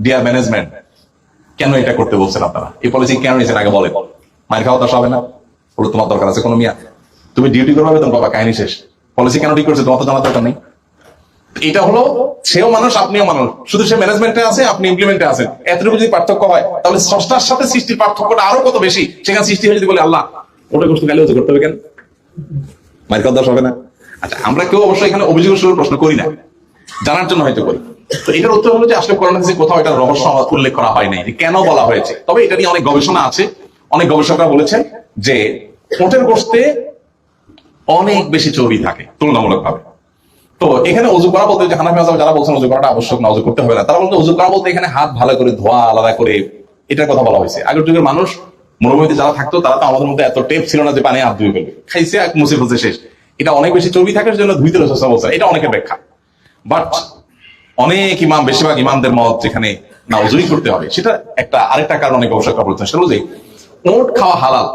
Deer management কেন এটা করতে বলছেন আপনারা? এই পলিসি কেন নিয়েছেন? আগে বলেন। মায়ের খাওয়া দশ হবে না। ওগুলো তোমার দরকার আছে, কোনো মিয়া। তুমি ডিউটি করবে বেতন বাবা কাহিনী শেষ। পলিসি কেন ঠিক করছে? তোমার তো জানার দরকার নেই। এটা হলো, সেও মানুষ, আপনিও মানুষ। শুধু সে ম্যানেজমেন্টে আছে, আপনি ইমপ্লিমেন্টে আছেন। এতটুকু যদি পার্থক্য হয়, তাহলে স্রষ্টার সাথে সৃষ্টির পার্থক্যটা আরও কত বেশি? সেখানে সৃষ্টি হয়ে যদি বলে, আল্লাহ ওটা কষ্ট হতে করতে হবে কেন? মায়ের দশ হবে না। আচ্ছা আমরা কেউ অবশ্যই এখানে অভিযোগ শুরু প্রশ্ন করি না। জানার জন্য হয়তো করি। তো এটার উত্তর হলো যে আসলে কোরআন হাদিসে কোথাও এটা রহস্য উল্লেখ করা হয় নাই। যে কেন বলা হয়েছে? তবে এটা নিয়ে অনেক গবেষণা আছে। অনেক গবেষকরা বলেছেন যে ওটের গোস্তে অনেক বেশি চর্বি থাকে তুলনামূলক ভাবে তো এখানে অজু করা বলতে যারা বলছেন অজু করাটা আবশ্যক না, অজু করতে হবে না। তারা বলতে অজু করা বলতে এখানে হাত ভালো করে ধোয়া, আলাদা করে এটার কথা বলা হয়েছে। আগের যুগের মানুষ, মরুভূমিতে যারা থাকতো, তারা তো আমাদের মধ্যে এত টেপ ছিল না যে পানি হাত ধুয়ে ফেলবে। খাইছে এক মুছে ফেলছে শেষ। এটা অনেক বেশি চর্বি থাকার জন্য ধুইতে অবস্থা এটা অনেকের ব্যাখ্যা। বাট অনেক ইমাম, বেশিরভাগ ইমামদের মত যেখানে না অজুই করতে হবে। সেটা একটা আরেকটা কারণ অনেক গবেষকরা বলছেন সেটা ওট খাওয়া হালাল,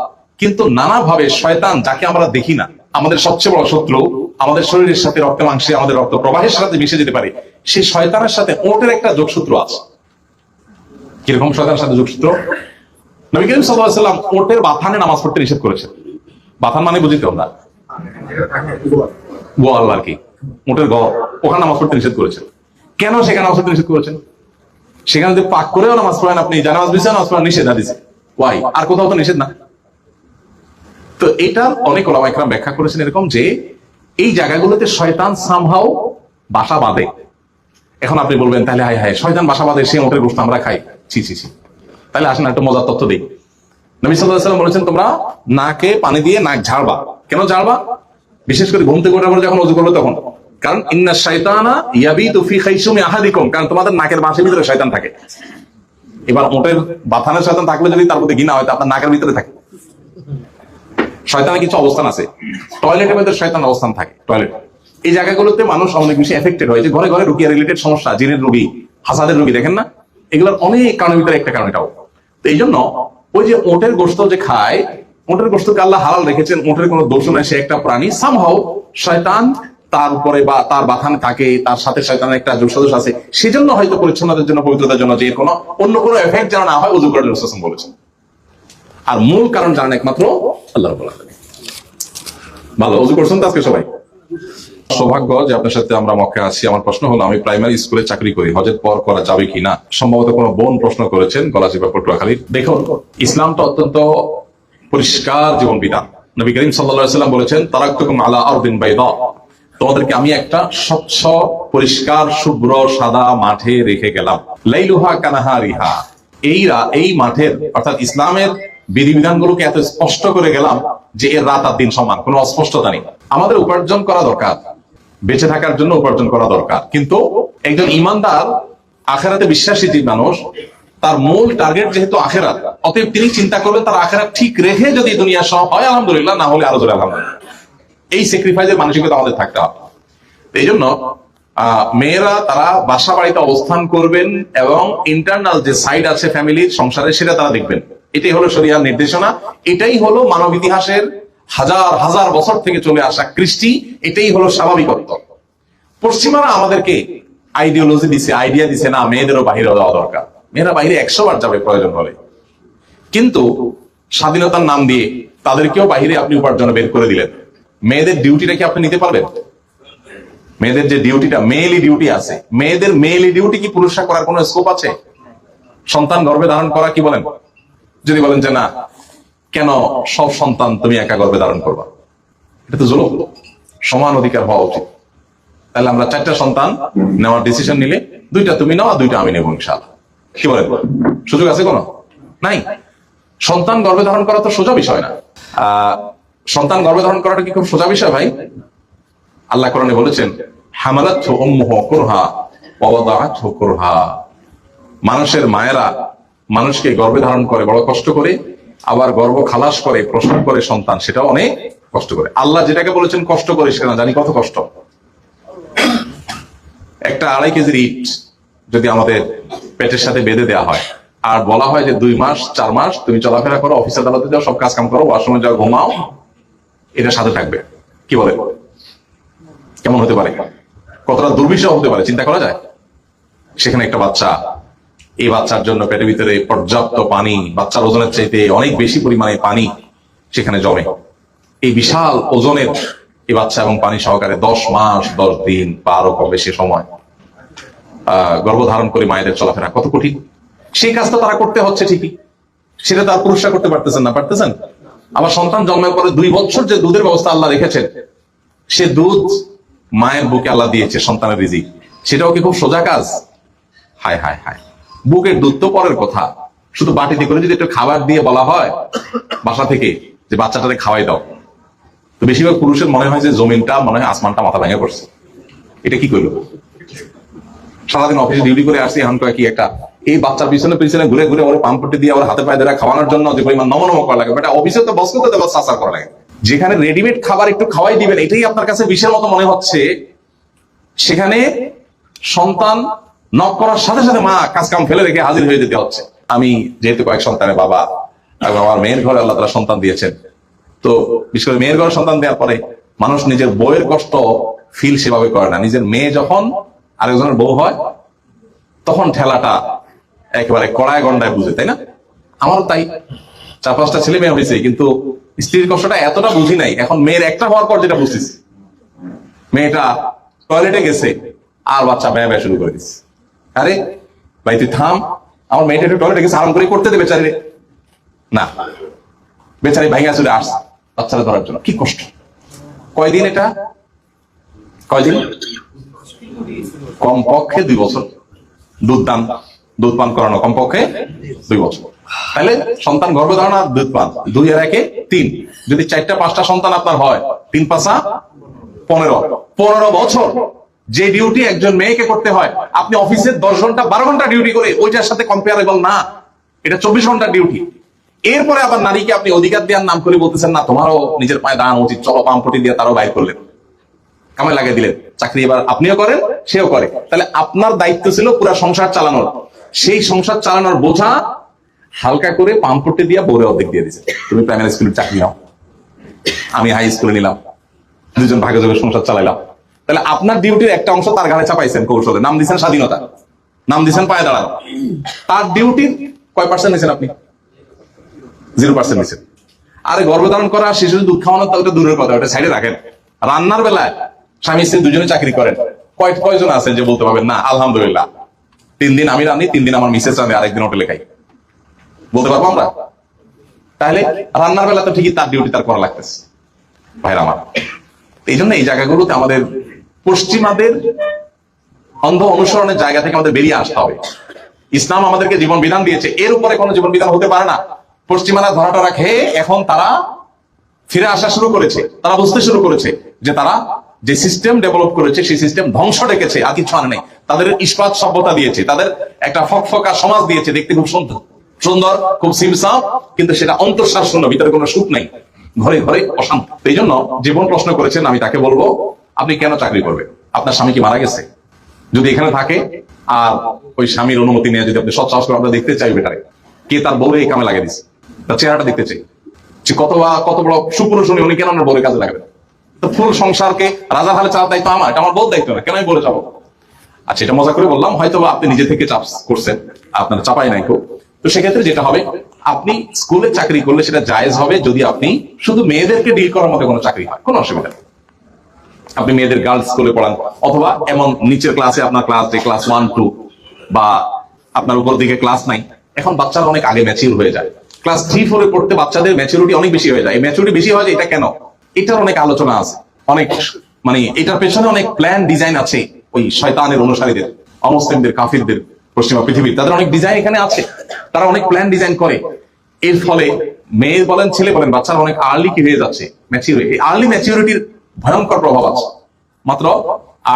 কিন্তু নানাভাবে শয়তান যাকে আমরা দেখি না, আমাদের সবচেয়ে বড় শত্রু, আমাদের শরীরের সাথে রক্ত মাংসে, আমাদের রক্ত প্রবাহের সাথে মিশে যেতে পারে সেই শয়তানের সাথে ওটের একটা যোগসূত্র আছে। কীরকম শয়তানের সাথে যোগসূত্র? নবী করিম সাল্লাম ওটের বাথানে নামাজ পড়তে নিষেধ করেছেন। বাথান মানে বুঝিতে আমরা গোয়াল আর কি। ওটের ঘর ওখানে নামাজ পড়তে নিষেধ করেছেন। কেন সেখানে নামাজ নিষেধ করেছেন? সেখানে যদি পাক করেও নামাজ পড়েন আপনি জানাজ বিষয়ে নামাজ পড়েন নিষেধ হাদিসে। ওয়াই আর কোথাও তো নিষেধ না। তো এটা অনেক ওলামা একরাম ব্যাখ্যা করেছেন এরকম যে, এই জায়গাগুলোতে শয়তান সামহাও বাসা বাঁধে। এখন আপনি বলবেন, তাহলে হায় হায়, শয়তান বাসা বাঁধে, সে মোটের গোষ্ঠ আমরা খাই। ছি ছি ছি। তাহলে আসেন একটা মজার তথ্য দিই। নবী সাল্লাম বলেছেন, তোমরা নাকে পানি দিয়ে নাক ঝাড়বা। কেন ঝাড়বা? বিশেষ করে ঘুম থেকে ওঠার পরে যখন অজু করবে তখন। কারণ ইন্না শয়তানা ইয়াবি তুফি খাইসুমি আহাদিকুম, কারণ তোমাদের নাকের বাঁশের ভিতরে শয়তান থাকে। এবার ওটের বাথানের শয়তান থাকলে যদি তার প্রতি ঘৃণা হয় আপনার নাকের ভিতরে থাকে। শয়তানের কিছু অবস্থান আছে। টয়লেটের মধ্যে শয়তান অবস্থান থাকে, টয়লেট। এই জায়গাগুলোতে মানুষ অনেক বেশি এফেক্টেড হয়। যে ঘরে ঘরে রুকিয়া রিলেটেড সমস্যা, জিনের রোগী, হাসাদের রোগী, দেখেন না? এগুলোর অনেক কারণের ভিতরে একটা কারণ এটাও। তো এই জন্য ওই যে ওটের গোস্ত যে খায়, ওটের গোস্তকে আল্লাহ হালাল রেখেছেন, ওটের কোনো দোষ নাই, সে একটা প্রাণী। সামহাও শয়তান তার উপরে বা তার বাথান থাকে, তার সাথে শয়তানের একটা যোগসাদোষ আছে, সেজন্য হয়তো পরিচ্ছন্নতার জন্য, পবিত্রতার জন্য যে কোনো অন্য কোনো এফেক্ট যেন না হয় উজু করে রসুল বলেছেন। আর মূল কারণ জানেন একমাত্র আল্লাহ ভালো অজু করছেন তো আজকে সবাই? সৌভাগ্য যে আপনার সাথে আমরা মক্কে আছি। আমার প্রশ্ন হলো, আমি প্রাইমারি স্কুলে চাকরি করি, হজের পর করা যাবে কি না সম্ভবত কোনো বোন প্রশ্ন করেছেন গলাচিপা পটুয়াখালী দেখুন ইসলামটা অত্যন্ত পরিষ্কার জীবন বিধান নবী করিম সাল্লাল্লাহু সাল্লাম বলেছেন, তারাক্তুকুম আলা আরদিন বাইদা। তোমাদেরকে আমি একটা স্বচ্ছ, পরিষ্কার, শুভ্র, সাদা মাঠে রেখে গেলাম। লাইলুহা কানাহা রিহা এই রা- এই মাঠের, অর্থাৎ ইসলামের বিধিবিধানগুলোকে এত স্পষ্ট করে গেলাম যে এর রাত আর দিন সমান, কোনো অস্পষ্টতা নেই। আমাদের উপার্জন করা দরকার, বেঁচে থাকার জন্য উপার্জন করা দরকার। কিন্তু একজন ইমানদার, আখেরাতে বিশ্বাসী যে মানুষ, তার মূল টার্গেট যেহেতু আখেরাত, অতএব তিনি চিন্তা করবেন তার আখেরাত ঠিক রেখে যদি দুনিয়া সব হয়, আলহামদুলিল্লাহ, না হলে আরও জোরে আলহামদুলিল্লাহ। এই স্যাক্রিফাইসের মানসিকতা আমাদের থাকতে হবে। এই জন্য মেয়েরা তারা বাসা বাড়িতে অবস্থান করবেন এবং ইন্টারনাল যে সাইড আছে ফ্যামিলির সংসারে, সেটা তারা দেখবেন। এটাই হলো শরিয়ার নির্দেশনা। এটাই হলো মানব ইতিহাসের হাজার হাজার বছর থেকে চলে আসা কৃষ্টি। এটাই হলো স্বাভাবিকত্ব। পশ্চিমারা আমাদেরকে আইডিওলজি দিছে আইডিয়া দিছে, না, মেয়েদেরও বাহিরে যাওয়া দরকার। মেয়েরা বাইরে একশো বার যাবে, প্রয়োজন হলে। কিন্তু স্বাধীনতার নাম দিয়ে তাদেরকেও বাহিরে আপনি উপার্জনে বের করে দিলেন। মেয়েদের ডিউটিটা কি আপনি নিতে পারবেন? মেয়েদের যে ডিউটিটা মেয়েলি ডিউটি আছে। মেয়েদের মেয়েলি ডিউটি কি পুরুষরা করার কোনো স্কোপ আছে? সন্তান গর্ভে ধারণ করা কি বলেন? যদি বলেন যে না কেন সব সন্তান তুমি একা গর্ভে ধারণ করবা? এটা তো জুলুম। সমান অধিকার হওয়া উচিত। তাহলে আমরা চারটা সন্তান নেওয়ার ডিসিশন নিলে দুইটা তুমি নাও দুইটা আমি নেব ইনশাআল্লাহ। কি বলেন? সুযোগ আছে কোনো? নাই? সন্তান গর্ভে ধারণ করা তো সোজা বিষয় না। আহ, সন্তান গর্ভে ধারণ করাটা কি খুব সোজা বিষয় ভাই? আল্লাহ কোরআনে বলেছেন মানুষের মায়েরা মানুষকে গর্ভে ধারণ করে বড় কষ্ট করে, আবার গর্ভ খালাস করে, প্রসব করে সন্তান সেটা অনেক কষ্ট করে। আল্লাহ যেটাকে বলেছেন, কষ্ট করে সেটা জানি কত কষ্ট। একটা আড়াই কেজির ইট যদি আমাদের পেটের সাথে বেঁধে দেওয়া হয়, আর বলা হয় যে দুই মাস, চার মাস তুমি চলাফেরা করো, অফিস, আদালতে যাও, সব কাজ কাম করো, ওয়াশরুমে যাও, ঘুমাও এটা সাথে থাকবে। কি বলে? কেমন হতে পারে? কতটা দুর্বিষহ হতে পারে? চিন্তা করা যায়? সেখানে একটা বাচ্চা। এই বাচ্চার জন্য পেটের ভিতরে পর্যাপ্ত পানি বাচ্চার ওজনের চাইতে অনেক বেশি পরিমাণে পানি সেখানে জমে। এই বিশাল ওজনের এই বাচ্চা এবং পানি সহকারে দশ মাস দশ দিন বা আরও কম বেশি সময় আহ, গর্ভধারণ করে মায়েদের চলাফেরা কত কঠিন? সেই কাজটা তারা করতে হচ্ছে ঠিকই। সেটা তার পুরুষরা করতে পারতেছেন না। পারতেছেন? আবার সন্তান জন্মের পরে দুই বছর যে দুধের ব্যবস্থা আল্লাহ রেখেছেন সে দুধ মায়ের বুকে আল্লাহ দিয়েছে সন্তানের রিজিক। সেটাও কি খুব সোজা কাজ? হায় হায় হায়। বুকের দুধ তো পরের কথা। শুধু বাটিতে করে যদি একটু খাবার দিয়ে বলা হয় বাসা থেকে যে বাচ্চাটাকে খাওয়াই দাও। তো বেশিরভাগ পুরুষের মনে হয় যে জমিনটা মনে হয় আসমানটা মাথা ভেঙে পড়ছে। এটা কি করল সারাদিন অফিসে ডিউটি করে আসছি এখন কয় কি একটা এই বাচ্চার পিছনে পিছনে ঘুরে ঘুরে ওর পাম্পটি দিয়ে ওর হাতে পায়ে ধরে খাওয়ানোর জন্য যে পরিমাণ নম করা লাগে। বাট অফিসে তো বস করতে দেবো সাসা করা লাগে। যেখানে রেডিমেড খাবার একটু খাওয়াই দিবেন, এটাই আপনার কাছে বিষের মতো মনে হচ্ছে। সেখানে সন্তান নক করার সাথে সাথে মা কাজ কাম ফেলে রেখে হাজির হয়ে যেতে হচ্ছে। আমি যেহেতু কয়েক সন্তানের বাবা, এবং আমার মেয়ের ঘরে আল্লাহ তালা সন্তান দিয়েছেন। তো বিশেষ করে মেয়ের ঘরে সন্তান দেওয়ার পরে মানুষ নিজের বউয়ের কষ্ট ফিল সেভাবে করে না। নিজের মেয়ে যখন আরেকজনের বউ হয়, তখন ঠেলাটা একেবারে কড়ায় গন্ডায় বুঝে, তাই না? আমারও তাই। চার পাঁচটা ছেলে মেয়ে হয়েছে, কিন্তু স্ত্রীর কষ্টটা এতটা বুঝি নাই। এখন মেয়ের একটা হওয়ার পর যেটা বুঝতেছি, মেয়েটা টয়লেটে গেছে, আর বাচ্চা ব্যয় শুরু করে দিচ্ছে। আরে, ভাই, তুই থাম। আমার মেয়েটা একটু টয়লেটে গেছে, আরাম করে করতে দে বেচারি। না, বেচারি ভাইয়া চলে আস বাচ্চারা ধরার জন্য। কি কষ্ট। কয়দিন এটা? কয়দিন? কমপক্ষে দুই বছর। দুধ দান দুধ পান করানো কমপক্ষে দুই বছর। তাহলে সন্তান গর্ভধারণ আর দুধ পান। দুই আর একে তিন। যদি চারটা, পাঁচটা সন্তান আপনার হয়, তিন, পাঁচা, পনেরো। পনেরো বছর। যে ডিউটি একজন মেয়েকে করতে হয়, আপনি অফিসে দশ ঘণ্টা, বারো ঘণ্টা ডিউটি করে ওইটার সাথে কম্পেয়ারেবল না, এটা চব্বিশ ঘণ্টা ডিউটি এরপরে আবার নারীকে আপনি অধিকার দেওয়ার নাম করে বলতেছেন, না, তোমারও নিজের পায়ে দাঁড়ানো উচিত। চলো পাম্পটি দিয়ে তারও বাইর করলেন। কামে লাগিয়ে দিলেন। চাকরি এবার আপনিও করেন, সেও করে। তাহলে আপনার দায়িত্ব ছিল পুরো সংসার চালানোর। সেই সংসার চালানোর বোঝা হালকা করে পাম্পটি দিয়ে বোরে অর্ধেক দিয়ে দিছে। তুমি প্রাইমারি স্কুলের চাকরি নাও। আমি হাই স্কুলে নিলাম। দুজন ভাগে যোগে সংসার চালাইলাম। তাহলে আপনার ডিউটির একটা অংশ তার ঘাড়ে চাপাইছেন কৌশলে। নাম দিচ্ছেন স্বাধীনতা। নাম দিচ্ছেন পায়ে দাঁড়ানো। তার ডিউটির কয় পার্সেন্ট নিছেন আপনি? জিরো পার্সেন্ট নিছেন আরে গর্ভধারণ করা শিশু দুধ খাওয়ানো তো ওটা দূরের কথা, ওটা সাইডে রাখেন। রান্নার বেলায় স্বামী স্ত্রী দুজনে চাকরি করেন। কয় কয়জন আছেন যে বলতে পারবেন? না, আলহামদুলিল্লাহ। তিন দিন আমি রান্নি, তিন দিন আমার মিসেস রান্নে, আরেকদিন হোটেলে খাই। বলতে পারব আমরা? তাহলে রান্নার বেলা তো ঠিকই তার ডিউটি তার করা লাগতেছে। ভাইরা আমার, এই জন্য এই জায়গাগুলোতে আমাদের পশ্চিমাদের অন্ধ অনুসরণের জায়গা থেকে আমাদের বেরিয়ে আসতে হবে। ইসলাম আমাদেরকে জীবন বিধান দিয়েছে, এর উপরে কোনো জীবন বিধান হতে পারে না। পশ্চিমারা ধরাটা রাখে, এখন তারা ফিরে আসা শুরু করেছে। তারা বুঝতে শুরু করেছে যে তারা যে সিস্টেম ডেভেলপ করেছে, সেই সিস্টেম ধ্বংস ডেকেছে, আর কিছু আর নেই। তাদের ইস্পাত সভ্যতা দিয়েছে, তাদের একটা ফকফকা সমাজ দিয়েছে, দেখতে খুব সুন্দর। সুন্দর, খুব সিমসাম, কিন্তু সেটা অন্তঃশ্বাস শূন্য ভিতরে কোনো সুখ নাই। ঘরে ঘরে অশান্ত। এই জন্য জীবন প্রশ্ন করেছেন, আমি তাকে বলব, আপনি কেন চাকরি করবেন? আপনার স্বামী কি মারা গেছে? যদি এখানে থাকে, আর ওই স্বামীর অনুমতি নিয়ে যদি আপনি সৎ সাহস করে আমরা দেখতে চাই বেটারে, কে তার বউরে এই কামে লাগিয়ে দিচ্ছে তার চেহারাটা দেখতে চাই। যে কত বা, কত বড় সুপুরুষ উনি উনি কেন আমার বউরের কাজে লাগবে তো ফুল সংসারকে রাজার হালে চালার দায়িত্ব আমার, এটা আমার বউ দায়িত্ব না, কেন আমি বলে যাব আচ্ছা সেটা মজা করে বললাম হয়তো আপনি নিজে থেকে চাপ করছেন, আপনার চাপাই নাই খুব। তো সেক্ষেত্রে যেটা হবে, আপনি স্কুলে চাকরি করলে সেটা জায়েজ হবে যদি আপনি শুধু মেয়েদেরকে ডিল করার মতো কোনো চাকরি হয়, কোনো অসুবিধা নেই। আপনি মেয়েদের গার্লস স্কুলে পড়ান, অথবা এমন নিচের ক্লাসে আপনার ক্লাস যে ক্লাস ওয়ান টু বা আপনার উপর দিকে ক্লাস নাই। এখন বাচ্চারা অনেক আগে ম্যাচিউর হয়ে যায়। ক্লাস থ্রি ফোরে পড়তে বাচ্চাদের ম্যাচুরিটি অনেক বেশি হয়ে যায়। এই ম্যাচুরিটি বেশি হয় এটা কেন? এটার অনেক আলোচনা আছে। অনেক মানে এটার পেছনে অনেক প্ল্যান ডিজাইন আছে। ওই শয়তানের অনুসারীদের, অমুসলিমদের, কাফিরদের, পশ্চিমা পৃথিবীর, তাদের অনেক ডিজাইন এখানে আছে। তারা অনেক প্ল্যান ডিজাইন করে। এর ফলে মেয়ে বলেন, ছেলে বলেন, বাচ্চারা অনেক আর্লি কি হয়ে যাচ্ছে? ম্যাচিউর আর্লি ম্যাচিউরিটির ভয়ঙ্কর প্রভাব আছে। মাত্র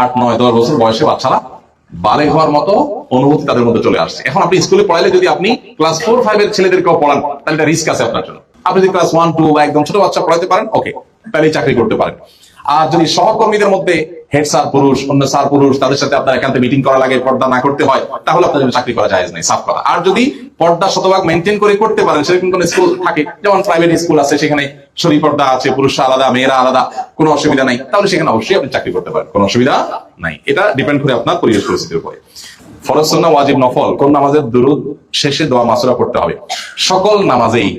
আট, নয়, দশ বছর বয়সে বাচ্চারা বালেগ হওয়ার মতো অনুভূতি তাদের মধ্যে চলে আসছে। এখন আপনি স্কুলে পড়াইলে যদি আপনি ক্লাস ফোর ফাইভ এর ছেলেদেরকেও পড়ান, তাহলে রিস্ক আছে আপনার জন্য। আপনি যদি ক্লাস ওয়ান টু বা একদম ছোট বাচ্চা পড়াইতে পারেন ওকে তাহলে চাকরি করতে পারেন। আর যদি সহকর্মীদের মধ্যে হেড স্যার পুরুষ, অন্য স্যার পুরুষ, তাদের সাথে আপনার একান্তে মিটিং করা লাগে পর্দা না করতে হয়, তাহলে আপনার জন্য চাকরি করা যায় নাই, সাফ কথা আর যদি পর্দা শতভাগ মেনটেন করে করতে পারেন, সেরকম কোন স্কুল থাকে, যেমন প্রাইভেট স্কুল আছে, সেখানে শরীর পর্দা আছে, পুরুষরা আলাদা, মেয়েরা আলাদা, কোনো অসুবিধা নাই, তাহলে সেখানে অবশ্যই আপনি চাকরি করতে পারেন, কোনো অসুবিধা নাই। এটা ডিপেন্ড করে আপনার পরিবেশ পরিস্থিতির উপরে। ফরজ সুন্নাহ, ওয়াজিব, নফল, কোন নামাজের দুরুদ শেষে দোয়া মাসুরা পড়তে হবে। সকল নামাজেই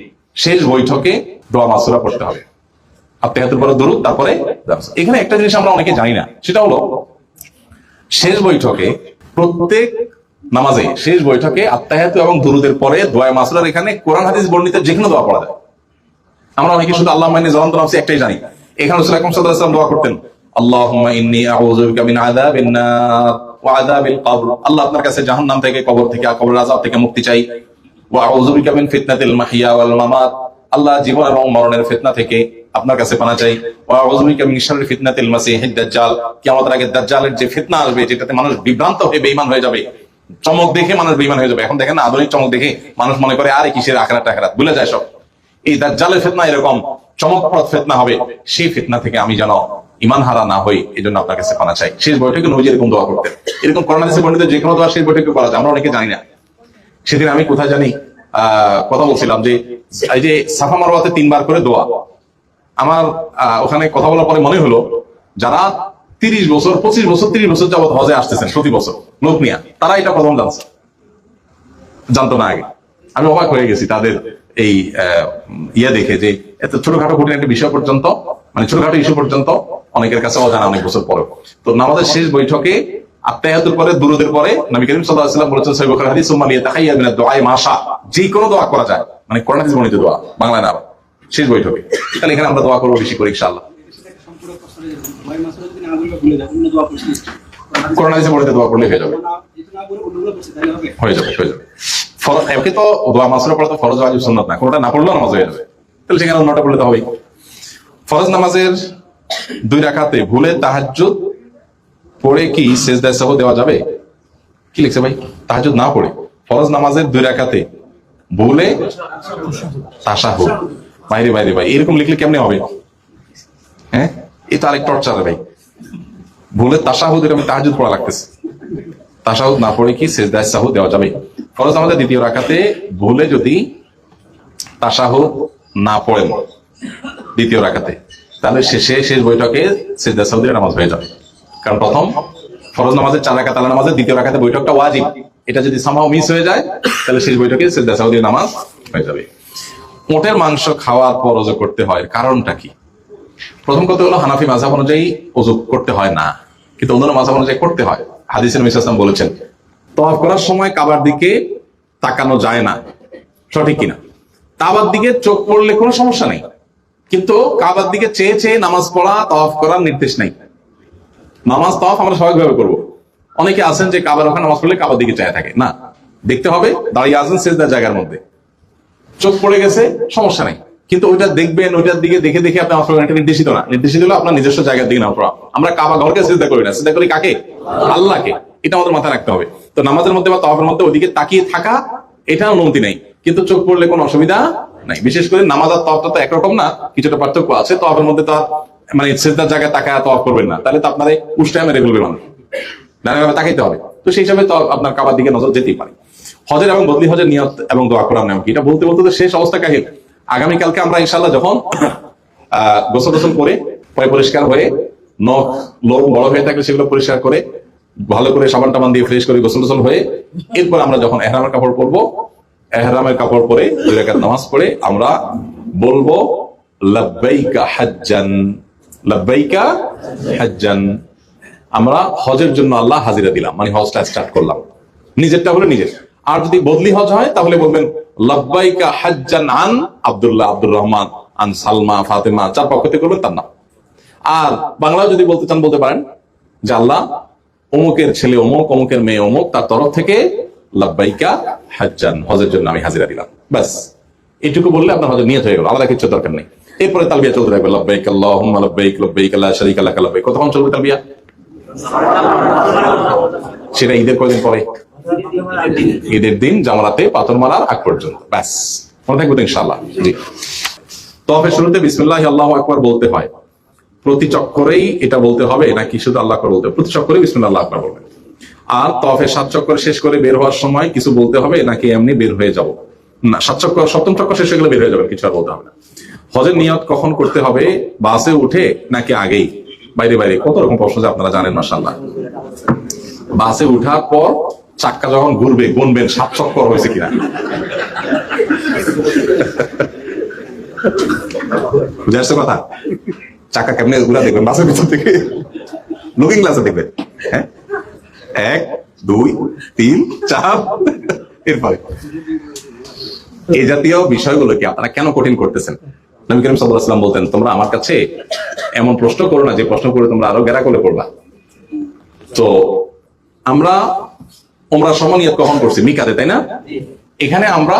শেষ বৈঠকে দোয়া মাসুরা পড়তে হবে। আত্মাহাতের পরে দুরুদ তারপরে এখানে একটা জিনিস আমরা অনেকে জানি না, সেটা হলো শেষ বৈঠকে প্রত্যেক নামাজে শেষ বৈঠকে এবং দুরুদের পরে দোয়া এখানে কোরআন, হাদিস বর্ণিত যে কোনো দোয়া পড়া যায়। আমরা অনেকে শুধু আল্লাহ মাইনে জলান্ত নামসি একটাই জানি। এখানে রসুল আকরম আলাইহি দোয়া করতেন আউযু বিকা মিন নার ওয়া কবর। আল্লাহ আপনার কাছে জাহান্নাম থেকে, কবর থেকে কবরের আযাব থেকে মুক্তি চাই। ওয়া আউযু বিকা মিন ফিতনাতিল মাহইয়া ওয়াল মামাত। আল্লাহ জীবন এবং মরণের ফিতনা থেকে আপনার কাছে পানা চাই। ফিতনাতিল মাসিহিদ দাজ্জাল। কিয়ামতের আগে দাজ্জালের যে ফিতনা আসবে, যেটাতে মানুষ বিভ্রান্ত হয়ে বেঈমান হয়ে যাবে, চমক দেখে মানুষ বেঈমান হয়ে যাবে। এখন দেখেন আধুনিক চমক দেখে মানুষ মনে করে, আরে কিসের আখরাত টাখরাত? ভুলে যায় সব। এই দাজ্জালের ফিতনা এরকম, চমকপ্রদ ফিতনা হবে। সেই ফিতনা থেকে আমি যেন ইমান হারা না হই এই জন্য আপনার কাছে পানা চাই। শেষ বৈঠকে নবী এরকম দোয়া করতেন। এরকম করোনা দেশে বর্ণিত যে কোনো দোয়া শেষ বৈঠকে করা যায়, আমরা অনেকে জানি না। সেদিন আমি কোথায় জানি, আহ, কথা বলছিলাম যে, এই যে সাফা মারোয়াতে তিনবার করে দোয়া। আমার ওখানে কথা বলার পরে মনে হলো যারা তিরিশ বছর, পঁচিশ বছর, তিরিশ বছর যাবত হজে আসতেছেন প্রতি বছর লোক নিয়ে তারা এটা প্রথম জানছে। জানতো না আগে। আমি অবাক হয়ে গেছি তাদের এই ইয়ে দেখে যে এত ছোটখাটো কঠিন একটা বিষয় পর্যন্ত মানে ছোটখাটো ইস্যু পর্যন্ত অনেকের কাছে অজানা অনেক বছর পরে তো নামাজের শেষ বৈঠকে আত্মায়াতের পরে, দুরুদের পরে নবী করিম সাল্লাল্লাহু আলাইহি ওয়াসাল্লাম বলেছেন বুখারী হাদিস, সুম্মা দুআই মাশা। যে কোনো দোয়া করা যায়। মানে কোরআন বর্ণিত দোয়া, বাংলায় না। শেষ বৈঠকে তাহলে এখানে আমরা দোয়া করব বেশি করে, ইনশাআল্লাহ। সম্পূর্ণ প্রশ্ন যে ভয় মাসুরা যদি না বললে ভুলে যায় দোয়া করলে হয়ে যাবে। হয়ে যাবে হয়ে যাবে। ফরজ তো দোয়া তো ফরজ না। কোনটা না পড়লেও নামাজ হয়ে যাবে। তাহলে সেখানে অন্যটা পড়লে তো হবেই। ফরজ নামাজের দুই রাকাতে ভুলে তাহাজ্জুদ পড়ে কি সেজদায় সাহু দেওয়া যাবে? কি লিখছে ভাই? তাহাজ্জুদ না পড়ে। ফরজ নামাজের দুই রাকাতে ভুলে তাসাহু বাইরে বাইরে ভাই এরকম লিখলে কেমনে হবে? হ্যাঁ? তো আরেক টর্চার ভাই। ভুলে তাসাহুদ আমি তাহাজ্জুদ পড়া লাগতেছে। তাসাহুদ না পড়ে কি সেজদায় সাহু দেওয়া যাবে। ফরজ আমাদের দ্বিতীয় রাখাতে ভুলে যদি তাসাহুদ না পড়েন দ্বিতীয় রাখাতে তাহলে শেষে শেষ বৈঠকে সেজদা সাহু নামাজ হয়ে যাবে। কারণ প্রথম, ফরজ নামাজের চার রাখা তালা নামাজের দ্বিতীয় রাখাতে বৈঠকটা ওয়াজিব। এটা যদি সামাও মিস হয়ে যায়, তাহলে শেষ বৈঠকে সেজদা সাহু নামাজ হয়ে যাবে। মোটের মাংস খাওয়ার পর অজু করতে হয়, কারণটা কি? প্রথম কথা হলো, হানাফি মাঝাব অনুযায়ী অজু করতে হয় না, কিন্তু অন্যান্য মাঝাব অনুযায়ী করতে হয়। হাদিসের মিসাম বলেছেন, তওয়াফ করার সময় কাবার দিকে তাকানো যায় না। সঠিক কিনা? কাবার দিকে চোখ পড়লে কোনো সমস্যা নেই, কিন্তু কাবার দিকে চেয়ে চেয়ে নামাজ পড়া, তওয়াফ করার নির্দেশ নেই। নামাজ, তওয়াফ আমরা স্বাভাবিকভাবে করব? অনেকে আছেন যে কাবার ওখানে নামাজ পড়লে কাবার দিকে চায় থাকে। না, দেখতে হবে, দাঁড়িয়ে আছেন সেজদার জায়গার মধ্যে। চোখ পড়ে গেছে, সমস্যা নেই। কিন্তু ওইটা দেখবেন, ওইটার দিকে দেখে দেখে আপনি নামাজ এটা নির্দেশিত না। নির্দেশিত হলো আপনার নিজস্ব জায়গার দিকে নামাজ পড়া। আমরা কাবা ঘরকে চিন্তা করি না। চিন্তা করি কাকে? আল্লাহকে। এটা আমাদের মাথায় রাখতে হবে। তো নামাজের মধ্যে বা তওয়াফের মধ্যে ওদিকে তাকিয়ে থাকা, এটা অনুমতি নেই। কিন্তু চোখ পড়লে কোনো অসুবিধা নাই। বিশেষ করে নামাজ আর তওয়াফটা তো একরকম না। কিছুটা পার্থক্য আছে। তওয়াফের মধ্যে তো মানে সেজদার জায়গায় তাকায় তওয়াফ করবেন না। তাহলে তো আপনার উষ্টায় মেরে ফেলবে মানুষ নানাভাবে তাকাইতে হবে। তো সেই হিসাবে তো আপনার কাবার দিকে নজর যেতেই পারে। হজের এবং বদলি হজের নিয়ত এবং দোয়া করার নিয়ম কি? এটা বলতে বলতে তো শেষ অবস্থা কাহিল। আগামীকালকে আমরা ইনশাল্লাহ যখন গোসল টোসল করে, পরে পরিষ্কার হয়ে নখ, লোম বড় হয়ে থাকলে সেগুলো পরিষ্কার করে, ভালো করে সাবান টাবান দিয়ে ফ্রেশ করে গোসল টোসল হয়ে, এরপর আমরা যখন এহরামের কাপড় পরবো, এহরামের কাপড় পরে দুই রাকাত নামাজ পড়ে আমরা বলব, লাব্বাইকা হাজ্জান লাব্বাইকা হাজ্জান। আমরা হজের জন্য আল্লাহ হাজিরা দিলাম মানে হজটা স্টার্ট করলাম। নিজেরটা হলো নিজের। আর যদি বদলি হজ হয়, তাহলে বলবেন, লাব্বাইকা হাজ্জান আন আব্দুল্লাহ আব্দুর রহমান, আন সালমা, ফাতেমা। চার পক্ষ থেকে করবেন তার নাম। আর বাংলা যদি বলতে চান, বলতে পারেন যে আল্লাহ অমুকের ছেলে অমুক, অমুকের মেয়ে অমুক, তার তরফ থেকে লাব্বাইকা হাজ্জান, হজের জন্য আমি হাজিরা দিলাম। ব্যাস। এটুকু বললে আপনার হজের নিয়ত হয়ে গেল, আলাদা কিছু দরকার নেই। এরপরে তালবিয়া চলতে থাকবে, লাব্বাইক আল্লাহুম্মা, লাব্বাইক লাব্বাইক লা শারীকা লাকা, লাব্বাইক। কতক্ষণ চলবে তালবিয়া? সেটা ঈদের কয়দিন পরে? ঈদের দিন জামারাতে পাথর মারার আগ পর্যন্ত। ব্যাস, মনে থাকবে ইনশাল্লাহ জি। তবে শুরুতে বিসমিল্লাহ আল্লাহ একবার বলতে হয়। প্রতি চক্করেই এটা বলতে হবে, নাকি শুধু আল্লাহ আকবার বলতে প্রতি চক্করে বিসমিল্লাহ আল্লাহ আকবার বলবেন। আর তফে সাত চক্কর শেষ করে বের হওয়ার সময় কিছু বলতে হবে, নাকি এমনি বের হয়ে যাব? না, সাত চক্কর, সপ্তম চক্কর শেষ হয়ে গেলে বের হয়ে যাবেন, কিছু আর বলতে হবে না। হজের নিয়ত কখন করতে হবে? বাসে উঠে, নাকি আগেই? বাইরে বাইরে, কত রকম প্রশ্ন যে আপনারা জানেন মাসাল্লাহ বাসে উঠার পর চাক্কা যখন ঘুরবে, গুনবেন সাত চক্কর হয়েছে কিনা? বুঝে কথা? চাকা কেমনে ঘুরা দেখবেন? বাসের ভিতর থেকে? লুকিং গ্লাসে দেখবেন। হ্যাঁ? এক, দুই, তিন, চার। এরপরে। এই জাতীয় বিষয়গুলোকে আপনারা কেন কঠিন করতেছেন? নবী করিম সাল্লাম বলতেন, তোমরা আমার কাছে এমন প্রশ্ন করো না, যে প্রশ্ন করে তোমরা আরও গেরা করে পড়বা। তো আমরা ওমরা সমানিয়ত কখন করছি মিকাতে, তাই না? এখানে আমরা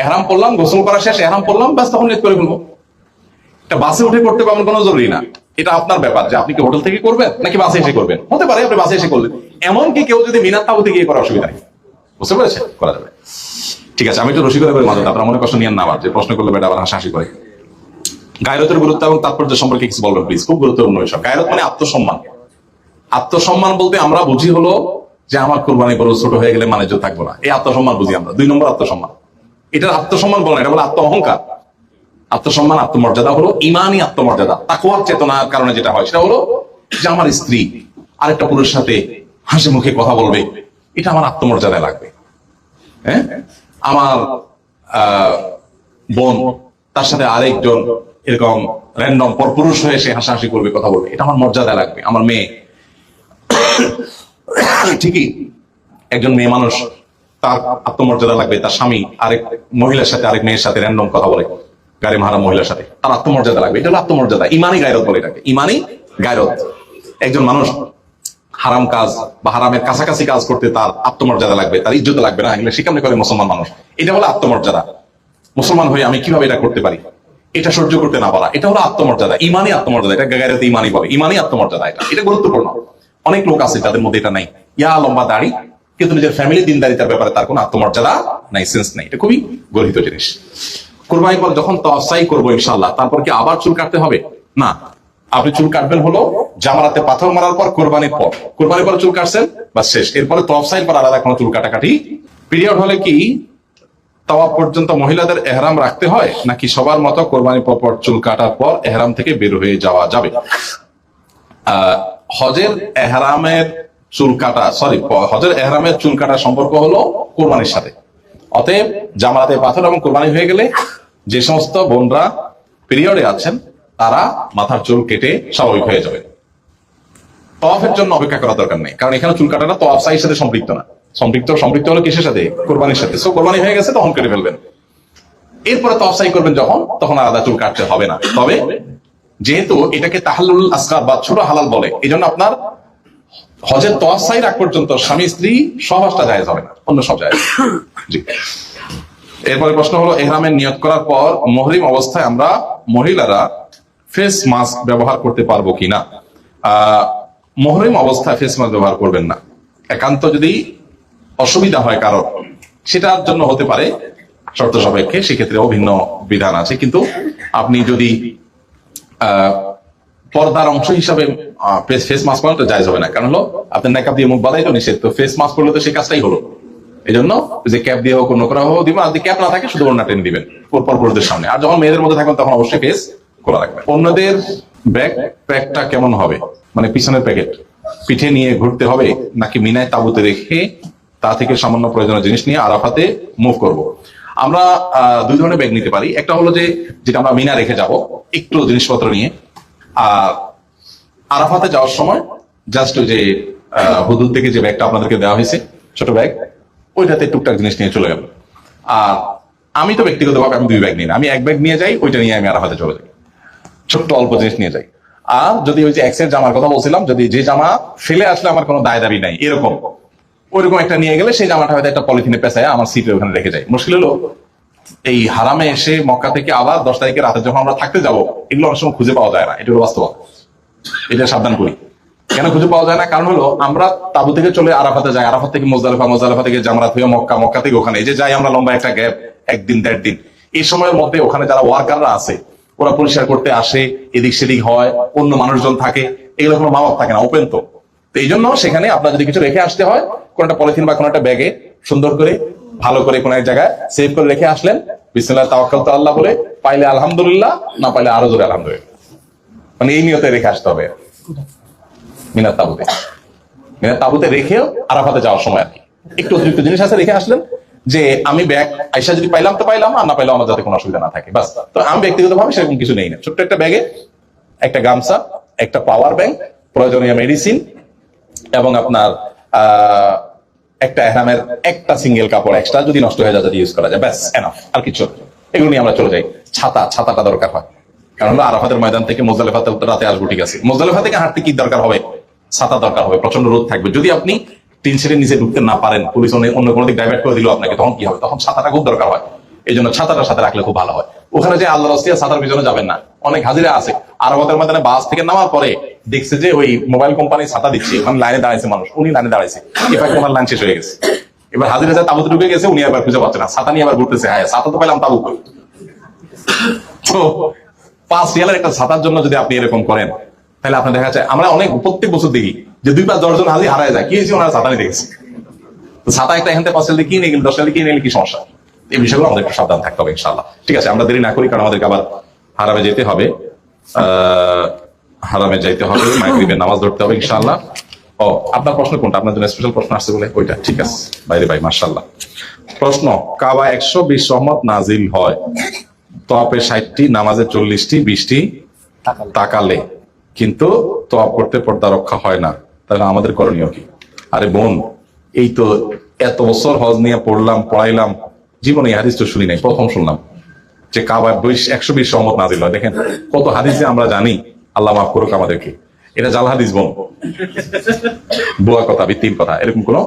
এহরাম পড়লাম, গোসল করা শেষ, এহরাম পড়লাম ব্যাস তখন নিয়ত করে ফেলব। এটা বাসে উঠে করতে পারবেন কোনো জরুরি না। এটা আপনার ব্যাপার যে আপনি কি হোটেল থেকে করবেন নাকি বাসে এসে করবেন? হতে পারে আপনি বাসে এসে করলেন। এমনকি কেউ যদি মিনার তাবুতে গিয়ে করার অসুবিধা নেই। বুঝতে পেরেছেন? করা যাবে। ঠিক আছে, আমি একটু রসিকতা করে মাঝে। আপনার মনে কষ্ট নিয়ে না আবার, যে প্রশ্ন করলে বেটা আবার হাসাহাসি করে। গায়রতের গুরুত্ব এবং তাৎপর্য সম্পর্কে কিছু বলবেন প্লিজ খুব গুরুত্বপূর্ণ বিষয়। গায়রত মানে আত্মসম্মান। আত্মসম্মান বলতে আমরা বুঝি হলো যে আমার কোরবানি গরু ছোট হয়ে গেলে মানে থাকব না। এই আত্মসম্মান বুঝি আমরা। দুই নম্বর আত্মসম্মান। এটার আত্মসম্মান বলে এটা বলে আত্ম অহংকার আত্মসম্মান, আত্মমর্যাদা হলো ইমানই আত্মমর্যাদা। তাকুয়ার চেতনার কারণে যেটা হয়, সেটা হলো যে আমার স্ত্রী আরেকটা পুরুষের সাথে হাসি মুখে কথা বলবে, এটা আমার আত্মমর্যাদায় লাগবে। হ্যাঁ? আমার বোন, তার সাথে আরেকজন এরকম র্যান্ডম পর পুরুষ হয়ে সে হাসাহাসি করবে, কথা বলবে, এটা আমার মর্যাদা লাগবে। আমার মেয়ে ঠিকই, একজন মেয়ে মানুষ, তার আত্মমর্যাদা লাগবে, তার স্বামী, আরেক মহিলার সাথে, আরেক মেয়ের সাথে র্যান্ডম কথা বলে, গাড়ি মারা মহিলার সাথে, তার আত্মমর্যাদা লাগবে, এটা হলো আত্মমর্যাদা ইমানি গায়রত বলে এটাকে, ইমানই গায়রত। একজন মানুষ হারাম কাজ বা হারামের কাছাকাছি কাজ করতে তার আত্মমর্যাদা লাগবে, তার ইজ্জত লাগবে না, এগুলো সেখানে করে মুসলমান মানুষ। এটা হলো আত্মমর্যাদা। মুসলমান হয়ে আমি কীভাবে এটা করতে পারি? এটা সহ্য করতে না পারা, এটা হলো আত্মমর্যাদা, ইমানই আত্মমর্যাদা, এটা গায়রতে ইমানি বলে ইমানি আত্মমর্যাদা এটা এটা গুরুত্বপূর্ণ। অনেক লোক আছে যাদের মধ্যে এটা নাই। ইয়া লম্বা দাড়ি কিন্তু নিজের ফ্যামিলি দিনদারিতার ব্যাপারে তার কোনো আত্মমর্যাদা নাই সেন্স নাই। এটা খুবই গর্হিত জিনিস। কোরবানির পর যখন তফসাই করব ইনশাল্লাহ তারপর কি আবার চুল কাটতে হবে? না। আপনি চুল কাটবেন হলো জামারাতে পাথর মারার পর কোরবানির পর। কোরবানির পর চুল কাটছেন বা শেষ। এরপরে তফসাইল পর আলাদা কোনো চুল কাটাকাটি। পিরিয়ড হলে কি তাওয়া পর্যন্ত মহিলাদের এহরাম রাখতে হয় নাকি সবার মতো কোরবানি পর পর চুল কাটার পর এহরাম থেকে বের হয়ে যাওয়া যাবে? আহ, হজের এহরামের চুল কাটা সরি হজের এহরামের চুল কাটা সম্পর্ক হলো কোরবানির সাথে। অতএব জামাতে পাথর এবং কোরবানি হয়ে গেলে যে সমস্ত বোনরা পিরিয়ডে আছেন, তারা মাথার চুল কেটে স্বাভাবিক হয়ে যাবে। তফের জন্য অপেক্ষা করা দরকার নেই, কারণ এখানে চুল কাটাটা তওয়াফ সাইয়ের সাথে সম্পৃক্ত না। সম্পৃক্ত সম্পৃক্ত হলো কিসের সাথে? কোরবানির সাথে। সো কোরবানি হয়ে গেছে, তখন কেটে ফেলবেন। এরপরে তওয়াফ সাই করবেন যখন, তখন আলাদা চুল কাটতে হবে না। তবে যেহেতু এটাকে তাহাল্লুল আসগার বা ছোট হালাল বলে এই জন্য আপনার হজের তওয়াফ সাই রাখ পর্যন্ত স্বামী স্ত্রী সহজটা জায়েজ হবে না অন্য সব জায়েজ জি। এরপরে প্রশ্ন হলো এহরামের নিয়ত করার পর মহরিম অবস্থায় আমরা মহিলারা ফেস মাস্ক ব্যবহার করতে পারব কিনা আহ মহরিম অবস্থায় ফেস মাস্ক ব্যবহার করবেন না। একান্ত যদি অসুবিধা হয় কারও সেটার জন্য হতে পারে শর্ত সাপেক্ষে সেক্ষেত্রে ভিন্ন বিধান আছে। কিন্তু আপনি যদি পর্দার অংশ হিসাবে ফেস মাস্ক পরানো তো জায়জ হবে না। কারণ হলো, আপনার নাকাব দিয়ে মুখ বাধাই তো নিষেধ। তো ফেস মাস্ক পরলে তো সেই কাজটাই হলো। এই জন্য যে ক্যাপ দিয়ে হোক, অন্য করা হোক, দিবেন। আর ক্যাপ না থাকে, শুধু ওড়না টেনে দিবেন পরপুরুষদের সামনে। আর যখন মেয়েদের মধ্যে থাকবেন, তখন অবশ্যই ফেস খোলা রাখবেন। অন্যদের ব্যাগ প্যাকটা কেমন হবে? মানে পিছনের প্যাকেট পিঠে নিয়ে ঘুরতে হবে, নাকি মিনায় তাবুতে রেখে তা থেকে সামান্য প্রয়োজনীয় জিনিস নিয়ে আরাফাতে মুভ করব। আমরা দুই ধরনের ব্যাগ নিতে পারি। একটা হলো যে, যেটা আমরা মিনা রেখে যাব, একটু জিনিসপত্র নিয়ে। আর আরাফাতে যাওয়ার সময় জাস্ট ওই যে হুদুদ থেকে যে ব্যাগটা আপনাদেরকে দেওয়া হয়েছে, ছোট ব্যাগ, ওইটাতে টুকটাক জিনিস নিয়ে চলে গেল। আর আমি তো ব্যক্তিগতভাবে আমি দুই ব্যাগ নিই না। আমি এক ব্যাগ নিয়ে যাই, ওইটা নিয়ে আমি আরাফাতে চলে যাই। ছোট্ট অল্প জিনিস নিয়ে যাই। আর যদি ওই যে এক্সের জামার কথা বলছিলাম, যদি যে জামা ফেলে আসলে আমার কোনো দায় দাবি নাই, এরকম। ওইরকম একটা নিয়ে গেলে সেই জামাটা হয়তো একটা পলিথিনে পেঁচায় আমার সিটের ওখানে রেখে যায়। মুশকিল হলো এই হারামে এসে মক্কা থেকে আবার দশ তারিখে রাতে যখন আমরা থাকতে যাব, এগুলো অনেক সময় খুঁজে পাওয়া যায় না এটা হলো বাস্তব এটা সাবধান করি। কেন খুঁজে পাওয়া যায় না? কারণ হলো, আমরা তাবু থেকে চলে আরাফাতে যাই, আরাফাত থেকে মোজালেফা মোজালেফা থেকে জামরাত হয়ে মক্কা মক্কা থেকে ওখানে। এই যে যাই আমরা লম্বা একটা গ্যাপ, একদিন, দেড় দিন। এই সময়ের মধ্যে ওখানে যারা ওয়ার্কাররা আছে, ওরা পরিষ্কার করতে আসে, এদিক সেদিক হয়, অন্য মানুষজন থাকে, এগুলো কোনো মামাপ থাকে না, ওপেন তো। এই জন্য সেখানে আপনার যদি কিছু রেখে আসতে হয়। কোন একটা পলিথিন বা কোন একটা ব্যাগে সুন্দর করে, ভালো করে কোন এক জায়গায় সেভ করে রেখে আসলেন। বিসমিল্লাহ, তাওয়াক্কাল তো আল্লাহ বলে, পাইলে আলহামদুলিল্লাহ, না পাইলে আরও জোরে আলহামদুলিল্লাহ। মানে এই নিয়তে রেখে আসতে হবে। মিনার তাবুতে। মিনার তাবুতে রেখেও আরাফাতে যাওয়ার সময় আর কি। একটু অতিরিক্ত জিনিস আছে, রেখে আসলেন যে আমি ব্যাগ আইসা যদি পাইলাম তো পাইলাম, আর না পাইলাম আমার যাতে কোনো অসুবিধা না থাকে। বাস। তো আমি ব্যক্তিগত ভাবে সেরকম কিছু নেই না। ছোট্ট একটা ব্যাগে, একটা গামছা, একটা পাওয়ার ব্যাংক প্রয়োজনীয় মেডিসিন এবং আপনার একটা এহরামের একটা সিঙ্গেল কাপড় এক্সট্রা যদি নষ্ট হয়ে যায় ইউজ করা যায়। ব্যাস এনাফ আর কিছু এগুলো নিয়ে আমরা চলে যাই। ছাতা, ছাতাটা দরকার হয়। কারণ হলো আরাফাতের ময়দান থেকে মোজালেফাতে রাতে আসব, ঠিক আছে। মোজালেফা থেকে হাঁটতে কি দরকার হবে? ছাতা দরকার হবে প্রচণ্ড রোদ থাকবে। যদি আপনি তিন সেটের নিচে ঢুকতে না পারেন, পুলিশ অন্য কোনো দিক ডাইভার্ট করে দিল আপনাকে, তখন কি হবে? তখন ছাতাটা খুব দরকার হয়। এই জন্য ছাতাটা সাথে রাখলে খুব ভালো হয়। ওখানে যে আল্লাহ রস্তিয়া ছাতার পিছনে যাবেন না। অনেক হাজিরা আছে। আরাফাতের ময়দানে বাস থেকে নামার পরে দেখছে যে ওই মোবাইল কোম্পানি ছাতা দিচ্ছে। ওখানে লাইনে দাঁড়াইছে মানুষ। উনি লাইনে দাঁড়াইছে। এবার ওনার লাইন শেষ হয়ে গেছে? এবার হাজিরা যা তাবুতে ঢুকে গেছে, উনি আবার খুঁজে পাচ্ছে না। ছাতা নিয়ে আবার ঘুরতেছে। হ্যাঁ ছাতা তো পেলাম তাবু তো পাঁচ রিয়ালের একটা ছাতার জন্য যদি আপনি এরকম করেন, তাহলে আপনার দেখা যায় আমরা অনেক প্রত্যেক বছর দেখি যে দুই পাঁচ দশজন হাজি হারায় যায়। কি হয়েছে? ওনারা ছাতা নিয়ে দেখেছে ছাতা একটা এখান থেকে পাঁচ কিনে গেলে দশ সালে কিনে নিলে কি সমস্যা? এই বিষয়গুলো আমাদের একটু সাবধান থাকতে হবে ইনশাল্লাহ ঠিক আছে আমরা দেরি না করি কারণ আমাদেরকে আবার হারামে যেতে হবে। হারামে যাইতে হবে মাইগ্রিবের নামাজ ধরতে হবে ইনশাল্লাহ ও আপনার প্রশ্ন কোনটা? আপনার জন্য স্পেশাল প্রশ্ন আসছে বলে? ওইটা ঠিক আছে। বাইরে ভাই মার্শাল্লাহ প্রশ্ন কাবা একশো বিশ রহমত নাজিল হয়। তপে ষাটটি নামাজে চল্লিশটি বিশটি তাকালে। কিন্তু তোয়াপ করতে পর্দা রক্ষা হয় না। তাহলে আমাদের করণীয় কি? আরে বোন এই তো এত বছর হজ নিয়ে পড়লাম পড়াইলাম জীবনে হাদিস তো শুনি নাই, প্রথম শুনলাম। যে কাবা বিশ একশো বিশ সহমত নাজিল হয়। দেখেন, কত হাদিসে আমরা জানি, আল্লাহ মাফ করুক আমাদেরকে। এটা জাল হাদিস বোন। বুয়া কথা ভিত্তির কথা। এরকম কোনো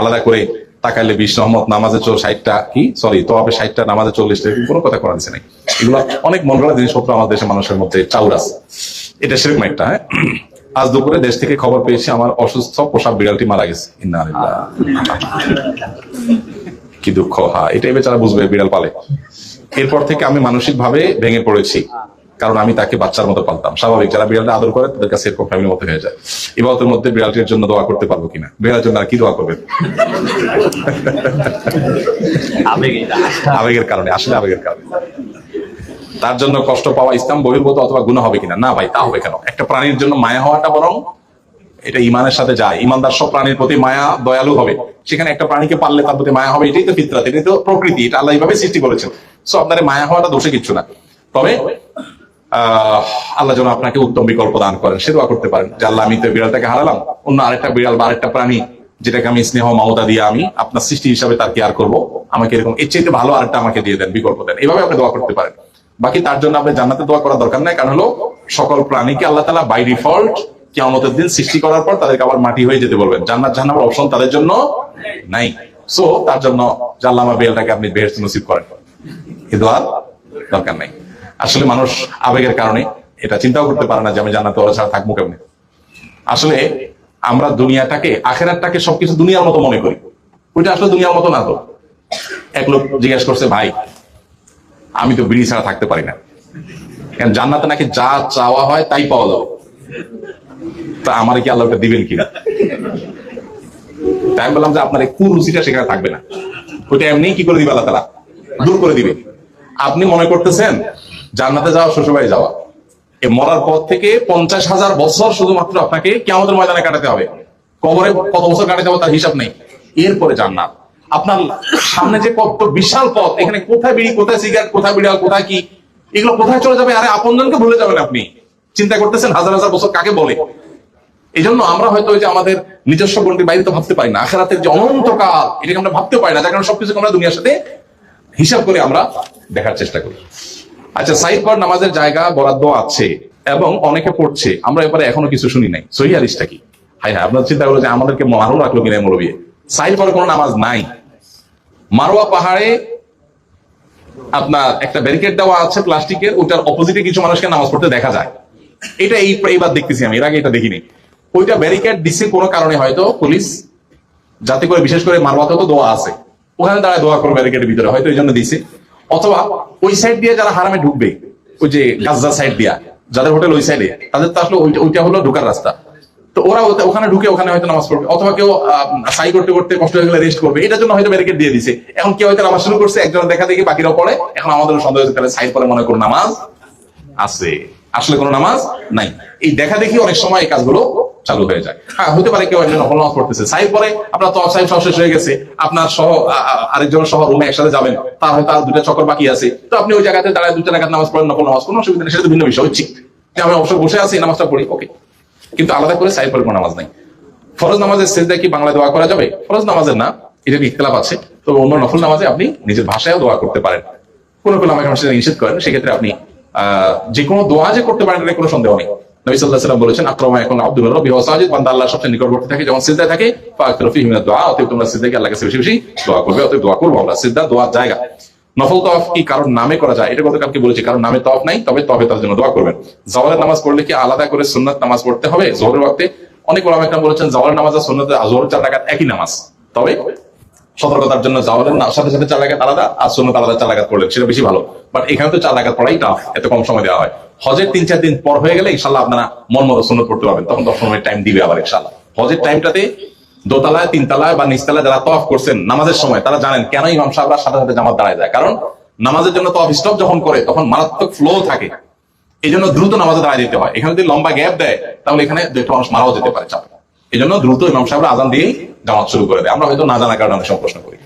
আলাদা করে তাকাইলে বিশ রহমত, নামাজে চল ষাটটা কি? সরি তো হবে ষাটটা, নামাজে চল্লিশটা এরকম কোনো কথা করা দিচ্ছে নাই। এগুলো অনেক মন গড়া জিনিসপত্র আমাদের দেশের মানুষের মধ্যে চাউর আছে। এটা সেরকম একটা হ্যাঁ? আজ দুপুরে দেশ থেকে খবর পেয়েছি, আমার অসুস্থ পোষা বিড়ালটি মারা গেছে। ইন্না। কি দুঃখ? হ্যাঁ এটাই বেচারা বুঝবে বিড়াল পালে। এরপর থেকে আমি মানসিক ভাবে ভেঙে পড়েছি। কারণ আমি তাকে বাচ্চার মতো পালতাম। স্বাভাবিক যারা বিড়ালটা আদর করে তাদের কাছে এরকম ফ্যামিলির মতো হয়ে যায়। ইবাদতের মধ্যে বিড়ালটির জন্য দোয়া করতে পারব কিনা? বিড়ালের জন্য আর কি দোয়া করবেন? আবেগের কারণে। আসলে আবেগের কারণে। তার জন্য কষ্ট পাওয়া ইসলাম বহির্ভূত অথবা গুণ হবে কিনা? না ভাই তা হবে কেন? একটা প্রাণীর জন্য মায়া হওয়াটা বরং এটা ইমানের সাথে যায়। ইমানদার সব প্রাণীর প্রতি মায়া দয়ালু হবে। সেখানে একটা প্রাণীকে পারলে তার প্রতি মায়া হবে, এটাই তো ফিতরাত, এটাই তো প্রকৃতি, এটা আল্লাহ এইভাবে সৃষ্টি করেছেন। সো আপনার মায়া হওয়াটা দোষে কিচ্ছু না। তবে আল্লাহ যেন আপনাকে উত্তম বিকল্প দান করেন, সে দোয়া করতে পারেন যে, আল্লাহ আমি তো বিড়ালটাকে হারালাম, অন্য আরেকটা বিড়াল বা আরেকটা প্রাণী যেটাকে আমি স্নেহ, মমতা দিয়ে আমি আপনার সৃষ্টি হিসাবে তার কেয়ার করব, আমাকে এরকম এর চাইতে ভালো আরেকটা আমাকে দিয়ে দেন, বিকল্প দেন। এভাবে আপনি দোয়া করতে পারেন। বাকি তার জন্য আপনি জান্নাতে দোয়া করার দরকার নাই, কারণ হলো সকল প্রাণীকে আল্লাহ তালা বাই ডিফল্ট কেমতের দিন সৃষ্টি করার পর তাদেরকে আবার মাটি হয়ে যেতে বলবেন। জান্নাত, জাহান্নামের অপশন তাদের জন্য নাই। সো তার জন্য জাল্লামা বেলটাকে আপনি বেহেস্ত নসিব করেন। এ দোয়ার দরকার নাই। আসলে মানুষ আবেগের কারণে এটা চিন্তাও করতে পারে না যে আমি জান্নাতে ওরা ছাড়া থাকব কেমনে? আসলে আমরা দুনিয়াটাকে, আখেরাতটাকে সবকিছু দুনিয়ার মতো মনে করি। ওইটা আসলে দুনিয়ার মতো না তো। এক লোক জিজ্ঞেস করছে, ভাই, আমি তো বিড়ি ছাড়া থাকতে পারি না। জান্নাতে নাকি যা চাওয়া হয় তাই পাওয়া যাবে। তা আমার কি আল্লাহ ওটা দিবেন কিনা তাই বললাম যে আপনার এই কুরুচিটা সেখানে থাকবে না। ওইটা এমনি কি করে দিবে আল্লাহ তালা দূর করে দিবে। আপনি মনে করতেছেন, জান্নাতে যাওয়া, শ্বশুরবাড়ি যাওয়া। এ মরার পর থেকে পঞ্চাশ হাজার বছর শুধুমাত্র আপনাকে কেমন ময়দানে কাটাতে হবে। কবরে কত বছর কাটাতে হবে তার হিসাব নেই। এরপরে জান্নাত। আপনার সামনে যে কত বিশাল পথ, এখানে কোথায় বিড়ি, কোথায় সিগারেট, কোথায় বিড়াল, কোথায় কি, এগুলো কোথায় চলে যাবে? আরে আপনজনকে ভুলে যাবেন আপনি। চিন্তা করতেছেন, হাজার হাজার বছর কাকে বলে? এই জন্য আমরা হয়তো যে আমাদের নিজস্ব গণ্ডির বাইরে তো ভাবতে পারি না। আখেরাতের যে অনন্তকাল, এটাকে আমরা ভাবতে পারি না, যার কারণে সবকিছু আমরা দুনিয়ার সাথে হিসাব করে আমরা দেখার চেষ্টা করি। আচ্ছা সাইড পর নামাজের জায়গা বরাদ্দ আছে এবং অনেকে পড়ছে। আমরা এবারে এখনও কিছু শুনি নাই। সহি হাদিসটা কি? হাই হ্যাঁ আপনার চিন্তা করল যে আমাদেরকে মারো রাখল কিনা মৌলবী সাইড পরে কোনো নামাজ নাই। মারোয়া পাহাড়ে আপনার একটা ব্যারিকেড দেওয়া আছে প্লাস্টিকের ওটার অপোজিটে কিছু মানুষকে নামাজ পড়তে দেখা যায়। এটা এই এইবার দেখতেছি আমি, এর আগে এটা দেখিনি। ওইটা ব্যারিকেড দিচ্ছে কোনো কারণে হয়তো পুলিশ যাতে করে বিশেষ করে মারওয়াতে তো দোয়া আছে। ওখানে দাঁড়ায় দোয়া করবে ব্যারিকেডের ভিতরে, হয়তো এই জন্য দিছে। অথবা ওই সাইড দিয়ে যারা হারামে ঢুকবে, ওই যে গাজা সাইড দিয়া, যাদের হোটেল ওই সাইডে তাদের তো আসলে ওইটা- হলো ঢোকার রাস্তা। তো ওরা ওখানে ঢুকে ওখানে হয়তো নামাজ পড়বে, অথবা কেউ সাই করতে করতে কষ্ট হয়ে গেলে রেস্ট করবে। এটার জন্য হয়তো ব্যারিকেড দিয়ে দিছে। এখন কেউ হয়তো নামাজ শুরু করছে একজন দেখা দেখি বাকিরাও পড়ে। এখন আমাদের সন্দেহ সাইড করে মনে করুন নামাজ আছে। আসলে কোনো নামাজ নাই। এই দেখা দেখি অনেক সময় এই কাজগুলো চালু হয়ে যায়। হ্যাঁ হতে পারে কেউ একজন নফল নামাজ পড়তেছে। সাহেব পরে আপনার তো সাহেব সব শেষ হয়ে গেছে। আপনার সহ, আ- আ- আরেকজনের সহ রুমে একসাথে যাবেন। তার হয়তো আর দুটা চক্কর বাকি আছে। তো আপনি ওই জায়গাতে দাঁড়ায় দুটা রাখাত নামাজ পড়েন নফল নামাজ কোনো অসুবিধা নেই। সেটা ভিন্ন বিষয় হচ্ছে যে আমি অবসর বসে আছি, নামাজটা পড়ি, ওকে। কিন্তু আলাদা করে সাহেব পরে কোনো নামাজ নাই। ফরজ নামাজের সেজদা কি বাংলায় দোয়া করা যাবে? ফরজ নামাজের না এটা ইখতলাফ আছে। তো অন্য নফল নামাজে আপনি নিজের ভাষায়ও দোয়া করতে পারেন। কোনো কোন আমাকে নিষেধ করেন, সেক্ষেত্রে আপনি যে কোনো দোয়া যে করতে পারেন কোনো সন্দেহ নেই। নামে করা যায়? এটা নামে তফ নাই, তবে তবে তার জন্য দোয়া নামাজ পড়লে কি আলাদা করে সুন্নাত নামাজ পড়তে হবে? জোহরের ওয়াক্তে অনেক ওলামা বলেছেন, জওয়ালের নামাজ আর সুন্নাত জোহর চার একই নামাজ। তবে সতর্কতার জন্য জওয়ালের না- সাথে সাথে চার রাকাত আলাদা, আর সুন্নাত আলাদা চার রাকাত পড়লেন সেটা বেশি ভালো। বাট এখানে তো চার রাকাত পড়াই টাফ এত কম সময় দেওয়া হয়। হজের তিন চার দিন পর হয়ে গেলে ইনশাল্লাহ আপনারা মন মতো সুন্নত পড়তে পারবেন। তখন দশ মিনিট টাইম দিবে আবার ইনশাল্লাহ হজের টাইমটাতে দোতলায়, তিনতলায় বা নিচতলায় যারা তফ করছেন, নামাজের সময়, তারা জানেন কেন ইমাম সাহেবরা সাথে সাথে জামাত দাঁড়ায় যায়। কারণ নামাজের জন্য তফ স্টপ যখন করে, তখন মারাত্মক ফ্লো থাকে। এই জন্য দ্রুত নামাজে দাঁড়ায় যেতে হয়। এখানে যদি লম্বা গ্যাপ দেয়, তাহলে এখানে দু একটা মানুষ মারাও যেতে পারে চাপে। এই জন্য দ্রুত ইমাম সাহেবরা আজান দিয়েই জামাত শুরু করে দেয়। আমরা হয়তো না জানার কারণে অনেক সময় প্রশ্ন করি।